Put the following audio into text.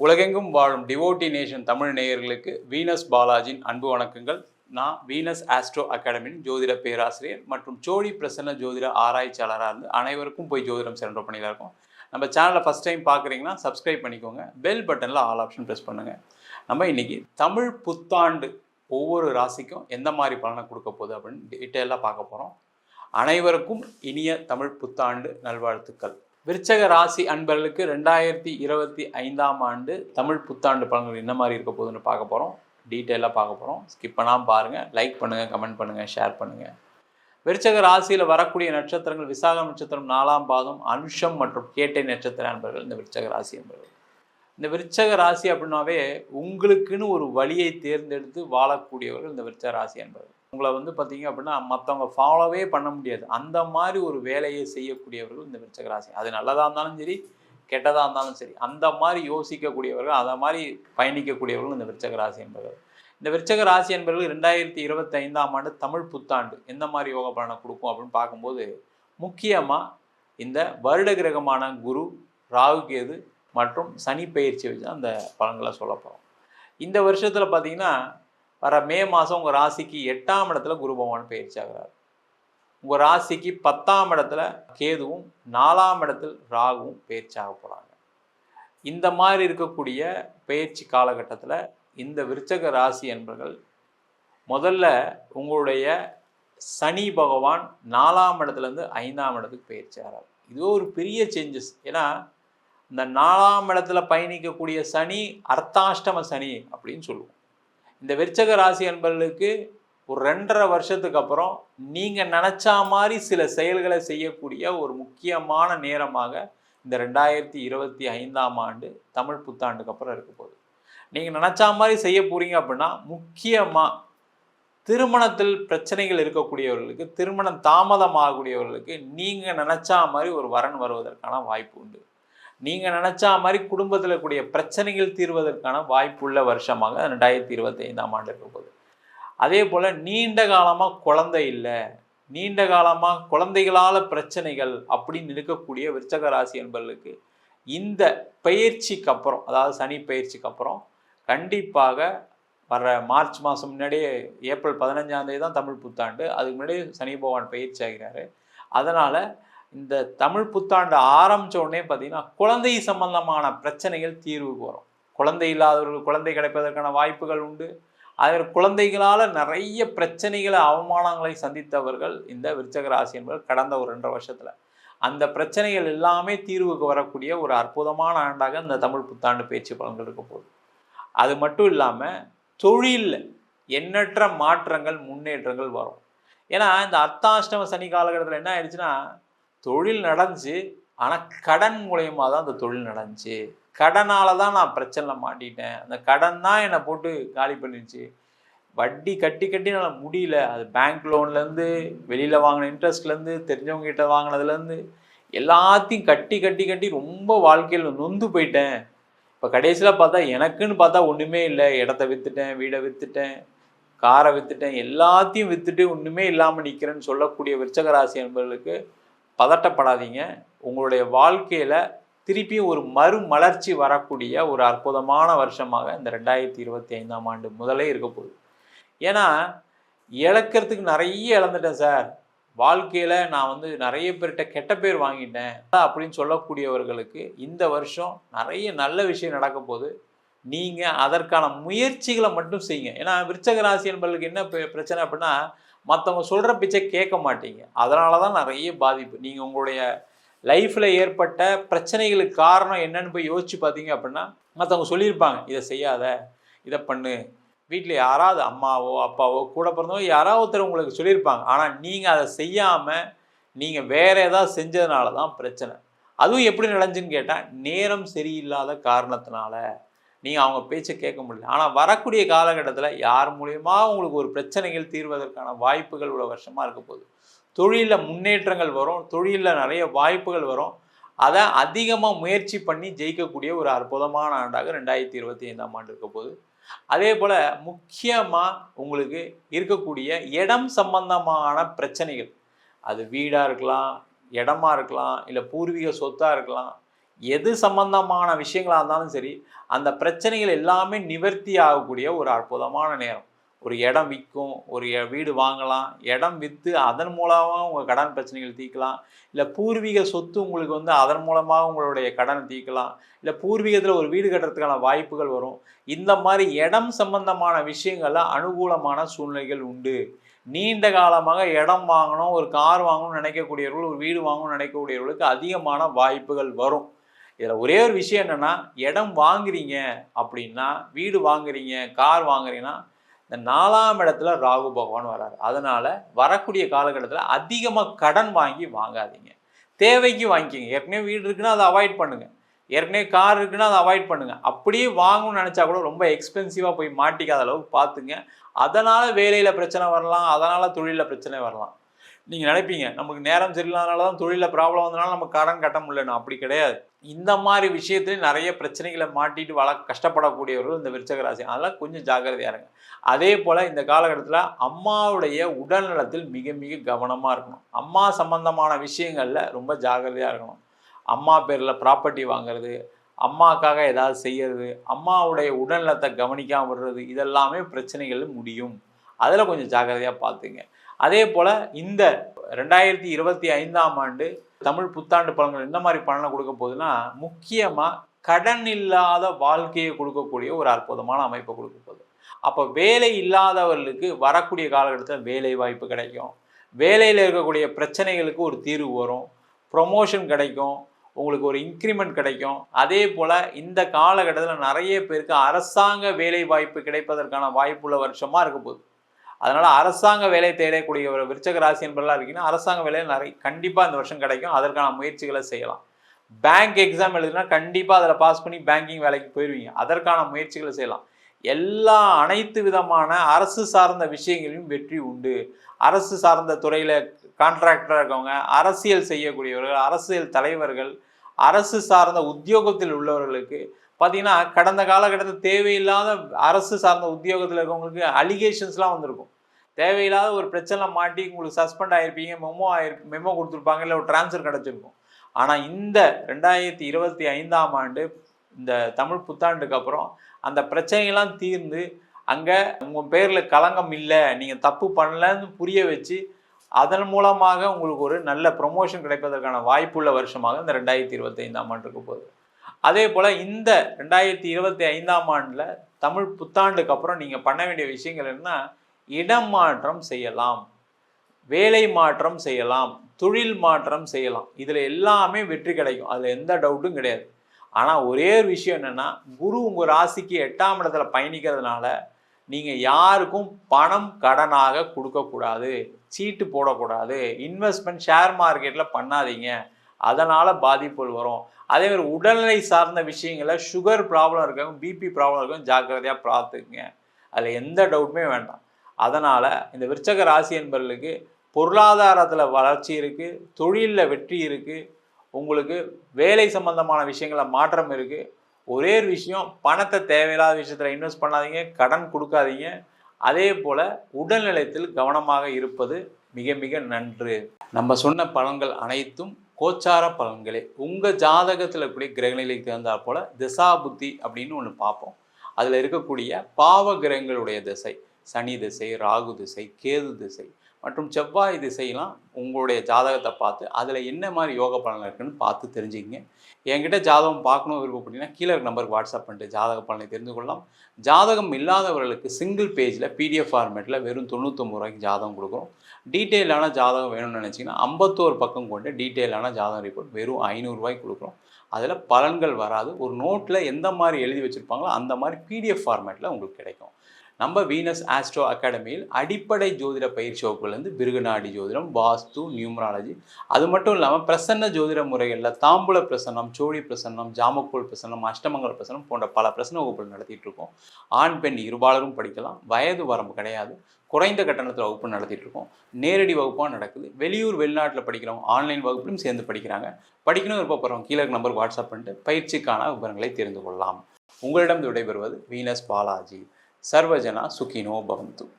உலகெங்கும் வாழும் devotee nation Tamil நேயர்களுக்கு வீனஸ் பாலாஜியின் அன்பு வணக்கங்கள். நான் வீனஸ் ஆஸ்ட்ரோ அகாடமியின் ஜோதிட பேராசிரியர் மற்றும் சோழி பிரசன்ன ஜோதிட ஆராய்ச்சியாளராக இருந்து அனைவருக்கும் போய் ஜோதிடம் சென்ற பணியில் இருக்கோம். நம்ம சேனலை ஃபஸ்ட் டைம் பார்க்குறீங்கன்னா சப்ஸ்கிரைப் பண்ணிக்கோங்க. பெல் பட்டனில் ஆல் ஆப்ஷன் ப்ரெஸ் பண்ணுங்கள் நம்ம இன்னைக்கு தமிழ் புத்தாண்டு ஒவ்வொரு ராசிக்கும் எந்த மாதிரி பலனை கொடுக்க போகுது அப்படின்னு டீட்டெயிலாக பார்க்க போகிறோம் அனைவருக்கும் இனிய தமிழ் புத்தாண்டு நல்வாழ்த்துக்கள். விருச்சக ராசி அன்பர்களுக்கு ரெண்டாயிரத்தி இருபத்தி ஐந்தாம் ஆண்டு தமிழ் புத்தாண்டு பலன்கள் என்ன மாதிரி இருக்க போகுதுன்னு பார்க்க போகிறோம் டீட்டெயிலாக பார்க்க போகிறோம் ஸ்கிப் பண்ணாமல் பாருங்கள் லைக் பண்ணுங்கள் கமெண்ட் பண்ணுங்கள் ஷேர் பண்ணுங்கள் விருச்சக ராசியில் வரக்கூடிய நட்சத்திரங்கள் விசாகம் நட்சத்திரம் நாலாம் பாதம் அனுஷம் மற்றும் கேட்டை நட்சத்திர அன்பர்கள் இந்த விருச்சக ராசி அன்பர்கள். இந்த விருச்சக ராசி அப்படின்னாவே உங்களுக்குன்னு ஒரு வழியை தேர்ந்தெடுத்து வாழக்கூடியவர்கள் இந்த விருச்சக ராசி அன்பர்கள். உங்களை வந்து பார்த்தீங்க அப்படின்னா மற்றவங்க ஃபாலோவே பண்ண முடியாது. அந்த மாதிரி ஒரு வேலையை செய்யக்கூடியவர்கள் இந்த விருச்சக ராசி. அது நல்லதாக இருந்தாலும் சரி கெட்டதாக இருந்தாலும் சரி அந்த மாதிரி யோசிக்கக்கூடியவர்கள் அதை மாதிரி பயணிக்கக்கூடியவர்கள் இந்த விருச்சக ராசி என்பவர்கள். இந்த விருச்சக ராசி என்பவர்கள் ரெண்டாயிரத்தி இருபத்தி ஐந்தாம் ஆண்டு தமிழ் புத்தாண்டு எந்த மாதிரி யோக பலனை கொடுக்கும் அப்படின்னு பார்க்கும்போது முக்கியமாக இந்த வருட கிரகமான குரு ராகு கேது மற்றும் சனி பயிற்சி வச்சு அந்த பலன்களை சொல்ல போகிறோம் இந்த வருஷத்தில் பார்த்தீங்கன்னா வர மே மாதம் உங்கள் ராசிக்கு எட்டாம் இடத்துல குரு பகவான் பயிற்சி ஆகிறார். உங்கள் ராசிக்கு பத்தாம் இடத்துல கேதுவும் நாலாம் இடத்தில் ராகுவும் பயிற்சி ஆக போகிறாங்க இந்த மாதிரி இருக்கக்கூடிய பயிற்சி காலகட்டத்தில் இந்த விருச்சக ராசி என்பர்கள் முதல்ல உங்களுடைய சனி பகவான் நாலாம் இடத்துலேருந்து ஐந்தாம் இடத்துக்கு பயிற்சி ஆகிறார். இது ஒரு பெரிய சேஞ்சஸ் ஏன்னா இந்த நாலாம் இடத்துல பயணிக்கக்கூடிய சனி அர்த்தாஷ்டம சனி அப்படின்னு சொல்லுவோம். இந்த விருச்சக ராசி என்பர்களுக்கு ஒரு ரெண்டரை வருஷத்துக்கு அப்புறம் நீங்கள் நினச்சா மாதிரி சில செயல்களை செய்யக்கூடிய ஒரு முக்கியமான நேரமாக இந்த ரெண்டாயிரத்தி இருபத்தி ஐந்தாம் ஆண்டு தமிழ் புத்தாண்டுக்கு அப்புறம் இருக்க போகுது. நீங்கள் நினச்சா மாதிரி செய்ய போகிறீங்க அப்படின்னா முக்கியமாக திருமணத்தில் பிரச்சனைகள் இருக்கக்கூடியவர்களுக்கு திருமணம் தாமதமாகக்கூடியவர்களுக்கு நீங்கள் நினச்சா மாதிரி ஒரு வரன் வருவதற்கான வாய்ப்பு உண்டு. நீங்கள் நினச்சா மாதிரி குடும்பத்தில் கூடிய பிரச்சனைகள் தீர்வதற்கான வாய்ப்புள்ள வருஷமாக ரெண்டாயிரத்தி இருபத்தி ஐந்தாம் ஆண்டு இருக்க போகுது. அதே போல் நீண்ட காலமாக குழந்தை இல்லை நீண்ட காலமாக குழந்தைகளால் பிரச்சனைகள் அப்படின்னு இருக்கக்கூடிய விருச்சக ராசி என்பவர்களுக்கு இந்த பயிற்சிக்கு அப்புறம் அதாவது சனி பயிற்சிக்கு அப்புறம் கண்டிப்பாக வர மார்ச் மாதம் முன்னாடியே ஏப்ரல் பதினஞ்சாந்தேதி தான் தமிழ் புத்தாண்டு. அதுக்கு முன்னாடியே சனி பகவான் பயிற்சி ஆகிறாரு. அதனால் இந்த தமிழ் புத்தாண்டு ஆரம்பித்த உடனே பார்த்தீங்கன்னா குழந்தை சம்பந்தமான பிரச்சனைகள் தீர்வுக்கு வரும் குழந்தை இல்லாதவர்கள் குழந்தை கிடைப்பதற்கான வாய்ப்புகள் உண்டு. அதில் குழந்தைகளால் நிறைய பிரச்சனைகளை அவமானங்களை சந்தித்தவர்கள் இந்த விருச்சக ராசி என்பவர் கடந்த ஒரு ரெண்டரை வருஷத்தில். அந்த பிரச்சனைகள் எல்லாமே தீர்வுக்கு வரக்கூடிய ஒரு அற்புதமான ஆண்டாக இந்த தமிழ் புத்தாண்டு பேச்சு பலன்கள் இருக்க போகுது. அது மட்டும் இல்லாமல் தொழிலில் எண்ணற்ற மாற்றங்கள் முன்னேற்றங்கள் வரும். ஏன்னா இந்த அர்த்தாஷ்டம சனி காலகட்டத்தில் என்ன ஆயிடுச்சுன்னா தொழில் நடந்துச்சு. ஆனால் கடன் மூலயமா தான் அந்த தொழில் நடந்துச்சு. கடனால் தான் நான் பிரச்சனையில் மாட்டிட்டேன். அந்த கடன் தான் என்னை போட்டு காலி பண்ணிடுச்சு. வட்டி கட்டி கட்டி என்னால் முடியல. அது பேங்க் லோன்லேருந்து வெளியில் வாங்கின இன்ட்ரெஸ்ட்லேருந்து தெரிஞ்சவங்ககிட்ட வாங்கினதுலேருந்து எல்லாத்தையும் கட்டி கட்டி கட்டி ரொம்ப வாழ்க்கையில் நொந்து போயிட்டேன். இப்போ கடைசியில் பார்த்தா எனக்குன்னு பார்த்தா ஒன்றுமே இல்லை. இடத்த விற்றுட்டேன் வீடை விற்றுட்டேன் காரை விற்றுட்டேன் எல்லாத்தையும் விற்றுட்டு ஒன்றுமே இல்லாமல் நிற்கிறேன்னு சொல்லக்கூடிய விருச்சகராசி என்பவர்களுக்கு பதட்டப்படாதீங்க. உங்களுடைய வாழ்க்கையில் திருப்பியும் ஒரு மறுமலர்ச்சி வரக்கூடிய ஒரு அற்புதமான வருஷமாக இந்த ரெண்டாயிரத்தி இருபத்தி ஐந்தாம் ஆண்டு முதலே இருக்க போகுது. ஏன்னா இழக்கிறதுக்கு நிறைய இழந்துட்டேன் சார் வாழ்க்கையில் நான் வந்து நிறைய பேர்கிட்ட கெட்ட பேர் வாங்கிட்டேன். அப்படின்னு சொல்லக்கூடியவர்களுக்கு இந்த வருஷம் நிறைய நல்ல விஷயம் நடக்க போகுது. நீங்கள் அதற்கான முயற்சிகளை மட்டும் செய்யுங்க. ஏன்னா விருச்சக ராசி என்பவர்களுக்கு என்ன பிரச்சனை அப்படின்னா மற்றவங்க சொல்கிற பிச்சை கேட்க மாட்டீங்க. அதனால தான் நிறைய பாதிப்பு. நீங்கள் உங்களுடைய லைஃப்பில் ஏற்பட்ட பிரச்சனைகளுக்கு காரணம் என்னன்னு போய் யோசிச்சு பார்த்தீங்க அப்படின்னா மற்றவங்க சொல்லியிருப்பாங்க இதை செய்யாத இதை பண்ணு. வீட்டில் யாராவது அம்மாவோ அப்பாவோ கூட பிறந்தவோ யாராவது ஒருத்தர் உங்களுக்கு சொல்லியிருப்பாங்க. ஆனால் நீங்கள் அதை செய்யாமல் நீங்கள் வேற ஏதாவது செஞ்சதுனால தான் பிரச்சனை. அதுவும் எப்படி நடந்துச்சுன்னு கேட்டால் நேரம் சரியில்லாத காரணத்தினால. நீங்கள் அவங்க பேச்சை கேட்க முடியல. ஆனால் வரக்கூடிய காலகட்டத்தில் யார் மூலயமா உங்களுக்கு ஒரு பிரச்சனைகள் தீர்வதற்கான வாய்ப்புகள் உள்ள வருஷமாக இருக்க போகுது? தொழிலில் முன்னேற்றங்கள் வரும். தொழிலில் நிறைய வாய்ப்புகள் வரும். அதை அதிகமாக முயற்சி பண்ணி ஜெயிக்கக்கூடிய ஒரு அற்புதமான ஆண்டாக ரெண்டாயிரத்தி இருபத்தி ஐந்தாம் ஆண்டு இருக்க போகுது. அதே போல் முக்கியமாக உங்களுக்கு இருக்கக்கூடிய இடம் சம்பந்தமான பிரச்சனைகள். அது வீடாக இருக்கலாம் இடமா இருக்கலாம் இல்லை பூர்வீக சொத்தாக இருக்கலாம் எது சம்பந்தமான விஷயங்களாக இருந்தாலும் சரி அந்த பிரச்சனைகள் எல்லாமே நிவர்த்தி ஆகக்கூடிய ஒரு அற்புதமான நேரம். ஒரு இடம் விற்கும் ஒரு எ- வீடு வாங்கலாம் இடம் விற்று அதன் மூலமாக உங்கள் கடன் பிரச்சனைகள் தீர்க்கலாம். இல்லை பூர்வீக சொத்து உங்களுக்கு வந்து அதன் மூலமாக உங்களுடைய கடனை தீர்க்கலாம். இல்லை பூர்வீகத்தில் ஒரு வீடு கட்டுறதுக்கான வாய்ப்புகள் வரும். இந்த மாதிரி இடம் சம்பந்தமான விஷயங்களில் அனுகூலமான சூழ்நிலைகள் உண்டு. நீண்ட காலமாக இடம் வாங்கணும் ஒரு கார் வாங்கணும்னு நினைக்கக்கூடியவர்கள் ஒரு வீடு வாங்கணும்னு நினைக்கக்கூடியவர்களுக்கு அதிகமான வாய்ப்புகள் வரும். இதில் ஒரே ஒரு விஷயம் என்னென்னா இடம் வாங்குறீங்க அப்படின்னா வீடு வாங்குறீங்க கார் வாங்குறீங்கன்னா இந்த நாலாம் இடத்துல ராகு பகவான் வராரு. அதனால் வரக்கூடிய காலகட்டத்தில் அதிகமாக கடன் வாங்கி வாங்காதீங்க. தேவைக்கு வாங்கிக்கிங்க. ஏற்கனவே வீடு இருக்குன்னா அதை அவாய்ட் பண்ணுங்கள் ஏற்கனவே கார் இருக்குன்னா அதை அவாய்ட் பண்ணுங்கள் அப்படியே வாங்கணும்னு நினச்சா கூட ரொம்ப எக்ஸ்பென்சிவாக போய் மாட்டிக்காத அளவுக்கு பார்த்துங்க. அதனால் வேலையில் பிரச்சனை வரலாம். அதனால் தொழிலில் பிரச்சனை வரலாம். நீங்கள் நினைப்பீங்க நமக்கு நேரம் சரியில்லாதனால தான் தொழிலில் ப்ராப்ளம் வந்தனால நம்ம கடன் கட்ட முடியலன்னு. அப்படி கிடையாது. இந்த மாதிரி விஷயத்துலையும் நிறைய பிரச்சனைகளை மாட்டிட்டு வள கஷ்டப்படக்கூடியவர்கள் இந்த விருச்சகராசி அதெல்லாம் கொஞ்சம் ஜாக்கிரதையாக இருங்க. அதே போல் இந்த காலகட்டத்தில் அம்மாவுடைய உடல்நலத்தில் மிக மிக கவனமாக இருக்கணும். அம்மா சம்பந்தமான விஷயங்களில் ரொம்ப ஜாக்கிரதையாக இருக்கணும். அம்மா பேரில் ப்ராப்பர்ட்டி வாங்குறது அம்மாக்காக ஏதாவது செய்யறது அம்மாவுடைய உடல்நலத்தை கவனிக்காம விடுறது இதெல்லாமே பிரச்சனைகள் முடியும். அதில் கொஞ்சம் ஜாக்கிரதையாக பார்த்துங்க. அதே போல் இந்த ரெண்டாயிரத்தி இருபத்தி ஐந்தாம் ஆண்டு தமிழ் புத்தாண்டு பழங்கள் எந்த மாதிரி பலனை கொடுக்க போகுதுன்னா முக்கியமாக கடன் இல்லாத வாழ்க்கையை கொடுக்கக்கூடிய ஒரு அற்புதமான அமைப்பை கொடுக்க போகுது. அப்போ வேலை இல்லாதவர்களுக்கு வரக்கூடிய காலகட்டத்தில் வேலை வாய்ப்பு கிடைக்கும். வேலையில் இருக்கக்கூடிய பிரச்சனைகளுக்கு ஒரு தீர்வு வரும். ப்ரொமோஷன் கிடைக்கும். உங்களுக்கு ஒரு இன்க்ரிமெண்ட் கிடைக்கும். அதே போல் இந்த காலகட்டத்தில் நிறைய பேருக்கு அரசாங்க வேலை வாய்ப்பு கிடைப்பதற்கான வாய்ப்புள்ள வருஷமாக இருக்க போகுது. அதனால் அரசாங்க வேலை தேடக்கூடிய ஒரு விருச்சக ராசி என்பதெல்லாம் இருக்கீங்கன்னா அரசாங்க வேலை நிறைய கண்டிப்பாக இந்த வருஷம் கிடைக்கும். அதற்கான முயற்சிகளை செய்யலாம். பேங்க் எக்ஸாம் எழுதுனா கண்டிப்பாக அதில் பாஸ் பண்ணி பேங்கிங் வேலைக்கு போயிடுவீங்க அதற்கான முயற்சிகளை செய்யலாம். எல்லா அனைத்து விதமான அரசு சார்ந்த விஷயங்களிலும் வெற்றி உண்டு. அரசு சார்ந்த துறையில் கான்ட்ராக்டராக இருக்கவங்க அரசியல் செய்யக்கூடியவர்கள் அரசியல் தலைவர்கள் அரசு சார்ந்த உத்தியோகத்தில் உள்ளவர்களுக்கு பார்த்தீங்கன்னா கடந்த காலகட்டத்தில் தேவையில்லாத அரசு சார்ந்த உத்தியோகத்தில் இருக்கவங்களுக்கு அலிகேஷன்ஸ்லாம் வந்திருக்கும். தேவையில்லாத ஒரு பிரச்சனை மாட்டி உங்களுக்கு சஸ்பெண்ட் ஆகிருப்பீங்க மெமோ ஆயிருக்கு மெமோ கொடுத்துருப்பாங்க இல்லை ஒரு ட்ரான்ஸ்ஃபர் கிடச்சிருக்கும். ஆனால் இந்த ரெண்டாயிரத்தி இருபத்தி ஐந்தாம் ஆண்டு இந்த தமிழ் புத்தாண்டுக்கு அப்புறம் அந்த பிரச்சனைகள்லாம் தீர்ந்து அங்கே உங்கள் பேரில் களங்கம் இல்லை நீங்கள் தப்பு பண்ணலன்னு புரிய வச்சு அதன் மூலமாக உங்களுக்கு ஒரு நல்ல ப்ரொமோஷன் கிடைப்பதற்கான வாய்ப்புள்ள வருஷமாக இந்த ரெண்டாயிரத்தி இருபத்தி ஐந்தாம் ஆண்டு இருக்க போகுது. அதே போல் இந்த ரெண்டாயிரத்தி இருபத்தி ஐந்தாம் ஆண்டில் தமிழ் புத்தாண்டுக்கு அப்புறம் நீங்கள் பண்ண வேண்டிய விஷயங்கள் என்ன இடம் மாற்றம் செய்யலாம் வேலை மாற்றம் செய்யலாம் தொழில் மாற்றம் செய்யலாம். இதில் எல்லாமே வெற்றி கிடைக்கும். அதில் எந்த டவுட்டும் கிடையாது. ஆனால் ஒரே ஒரு விஷயம் என்னென்னா குரு உங்கள் ராசிக்கு எட்டாம் இடத்துல பயணிக்கிறதுனால நீங்கள் யாருக்கும் பணம் கடனாக கொடுக்கக்கூடாது சீட்டு போடக்கூடாது இன்வெஸ்ட்மெண்ட் ஷேர் மார்க்கெட்டில் பண்ணாதீங்க. அதனால் பாதிப்புகள் வரும். அதே மாதிரி உடல்நிலை சார்ந்த விஷயங்களை சுகர் ப்ராப்ளம் இருக்கவங்க பிபி ப்ராப்ளம் இருக்கவங்க ஜாக்கிரதையாக பார்த்துக்குங்க. அதில் எந்த டவுட்டுமே வேண்டாம். அதனால் இந்த விருச்சக ராசி என்பவர்களுக்கு பொருளாதாரத்தில் வளர்ச்சி இருக்குது தொழிலில் வெற்றி இருக்குது உங்களுக்கு வேலை சம்பந்தமான விஷயங்களில் மாற்றம் இருக்குது ஒரே ஒரு விஷயம் பணத்தை தேவையில்லாத விஷயத்தில் இன்வெஸ்ட் பண்ணாதீங்க கடன் கொடுக்காதீங்க. அதே போல் உடல்நிலையத்தில் கவனமாக இருப்பது மிக மிக நன்று. நம்ம சொன்ன பலன்கள் அனைத்தும் கோச்சார பலன்களே. உங்கள் ஜாதகத்தில் இருக்கக்கூடிய கிரகநிலைக்கு தகுந்தாற் போல் திசா புத்தி அப்படின்னு ஒன்று பார்ப்போம். அதில் இருக்கக்கூடிய பாவ கிரகங்களுடைய திசை சனி திசை ராகு திசை கேது திசை. மற்றும் செவ்வாய் திசையெல்லாம் உங்களுடைய ஜாதகத்தை பார்த்து அதில் என்ன மாதிரி யோக பலன் இருக்குன்னு பார்த்து தெரிஞ்சுக்கிங்க. என்கிட்ட ஜாதகம் பார்க்கணும் விருப்பப்பட்டீங்கன்னா கீழே இருக்க நம்பருக்கு வாட்ஸ்அப் பண்ணிட்டு ஜாதக பலனை தெரிந்து கொள்ளலாம். ஜாதகம் இல்லாதவர்களுக்கு சிங்கிள் பேஜில் பிடிஎஃப் ஃபார்மேட்டில் வெறும் தொண்ணூத்தொம்பது ரூபாய்க்கு ஜாதகம் கொடுக்குறோம். டீட்டெயிலான ஜாதகம் வேணும்னு நினச்சிங்கன்னா ஐம்பத்தோரு பக்கம் கொண்டு டீட்டெயிலான ஜாதகம் ரிப்போர்ட் வெறும் ஐநூறுரூவாய்க்கு கொடுக்குறோம். அதில் பலன்கள் வராது. ஒரு நோட்டில் எந்த மாதிரி எழுதி வச்சுருப்பாங்களோ அந்த மாதிரி பிடிஎஃப் ஃபார்மேட்டில் உங்களுக்கு கிடைக்கும். நம்ம வீனஸ் ஆஸ்ட்ரோ அகாடமியில் அடிப்படை ஜோதிட பயிற்சி வகுப்புலேருந்து பிருகுநாடி ஜோதிடம் வாஸ்து நியூமராலஜி அது மட்டும் இல்லாமல் பிரசன்ன ஜோதிட முறைகளில் தாம்பூல பிரசன்னம் சோழி பிரசன்னம் ஜாமக்கோல் பிரசன்னம் அஷ்டமங்கல பிரசன்னம் போன்ற பல பிரசன்ன வகுப்புகள் நடத்திட்டு இருக்கோம். ஆண் பெண் இருபாலரும் படிக்கலாம் வயது வரம்பு கிடையாது குறைந்த கட்டணத்தில் வகுப்பு நடத்திட்டு இருக்கோம். நேரடி வகுப்பாக நடக்குது. வெளியூர் வெளிநாட்டில் படிக்கிறவங்க ஆன்லைன் வகுப்பிலும் சேர்ந்து படிக்கிறாங்க. படிக்கணும் விருப்பப்படுறவங்க கீழே நம்பருக்கு வாட்ஸ்அப் பண்ணிட்டு பயிற்சிக்கான விவரங்களை தெரிந்து கொள்ளலாம். உங்களிடம் விடைபெறுவது வீனஸ் பாலாஜி. సర్వజన సుఖినో భవంతు.